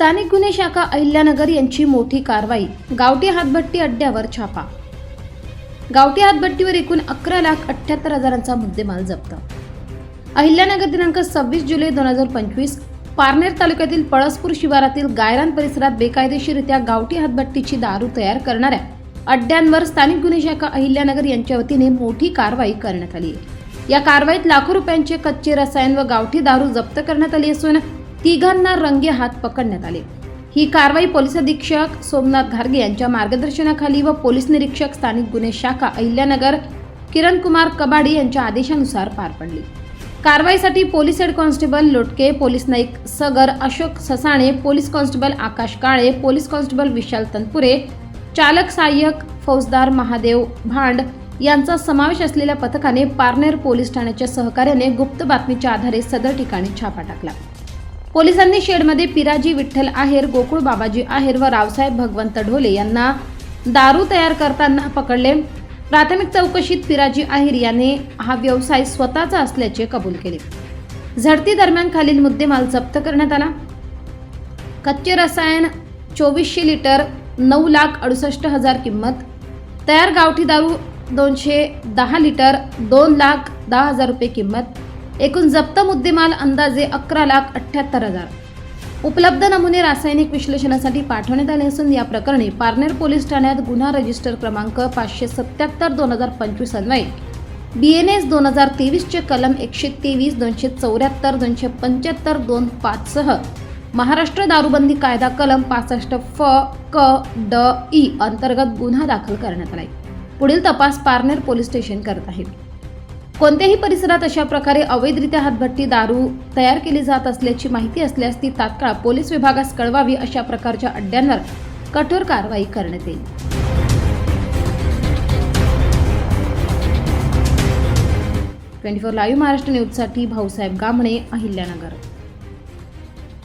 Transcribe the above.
स्थानिक गुन्हे शाखा अहिल्यानगर यांची मोठी कारवाई. गावठी हातभट्टी अड्ड्यावर छापा. गावठी हातभट्टीवर एकूण अकरा लाख अठ्ठ्याहत्तर हजारांचा मुद्देमाल जप्त. अहिल्यानगर दिनांक सव्वीस जुलै दोन हजार पंचवीस पारनेर तालुक्यातील पळसपूर शिवारातील गायरान परिसरात बेकायदेशीररित्या गावठी हातभट्टीची दारू तयार करणाऱ्या अड्ड्यांवर स्थानिक गुन्हे शाखा अहिल्यानगर यांच्या वतीने मोठी कारवाई करण्यात आली. या कारवाईत लाखो रुपयांचे कच्चे रसायन व गावठी दारू जप्त करण्यात आली असून तिघांना रंगे हात पकडण्यात आले. ही कारवाई पोलीस अधीक्षक सोमनाथ घारगे यांच्या मार्गदर्शनाखाली व पोलीस निरीक्षक स्थानिक गुन्हे शाखा अहिल्यानगर किरण कुमार कबाडी यांच्या आदेशानुसार पार पडली. कारवाईसाठी police head constable Lotke police Naik Sagar Ashok Sasane police constable Akash Kale police constable Vishal Tanpure चालक सहाय्यक फौजदार महादेव भांड यांचा समावेश असलेल्या पथकाने पारनेर पोलीस ठाण्याच्या सहकार्याने गुप्त बातमीच्या आधारे सदर ठिकाणी छापा टाकला. पोलिसांनी शेडमध्ये पिराजी विठ्ठल आहेर गोकुळ बाबाजी आहेर व रावसाहेब भगवंत ढोले यांना दारू तयार करताना पकडले. प्राथमिक चौकशीत पिराजी आहेर याने हा व्यवसाय स्वतःचा असल्याचे कबूल केले. झडती दरम्यान खालील मुद्देमाल जप्त करण्यात आला. कच्चे रसायन चोवीसशे लिटर नऊ लाख अडुसष्ट हजार किंमत तयार गावठी दारू दोनशे दहा लिटर दोन लाख दहा हजार रुपये किंमत एकूण जप्त मुद्देमाल अंदाजे अकरा लाख अठ्ठ्याहत्तर हजार. उपलब्ध नमुने रासायनिक विश्लेषणासाठी पाठवण्यात आले असून या प्रकरणी पारनेर पोलीस ठाण्यात गुन्हा रजिस्टर क्रमांक पाचशे सत्याहत्तर दोन हजार पंचवीस अन्वये. बी एन एस दोन हजार तेवीसचे कलम एकशे तेवीस दोनशे चौऱ्याहत्तर दोनशे पंच्याहत्तर दोन पाचसह महाराष्ट्र दारूबंदी कायदा कलम पासष्ट फ क ड ई अंतर्गत गुन्हा दाखल करण्यात आलाय. पुढील तपास पारनेर पोलीस स्टेशन करत आहे कोणत्याही परिसरात अशा प्रकारे अवैधरित्या हातभट्टी दारू तयार केली जात असल्याची माहिती असल्यास ती तात्काळ पोलीस विभागास कळवावी अशा प्रकारच्या अड्ड्यांवर कठोर कारवाई करण्यात येईल. ट्वेंटी फोर लाईव्ह महाराष्ट्र न्यूजसाठी भाऊसाहेब गामणे अहिल्यानगर.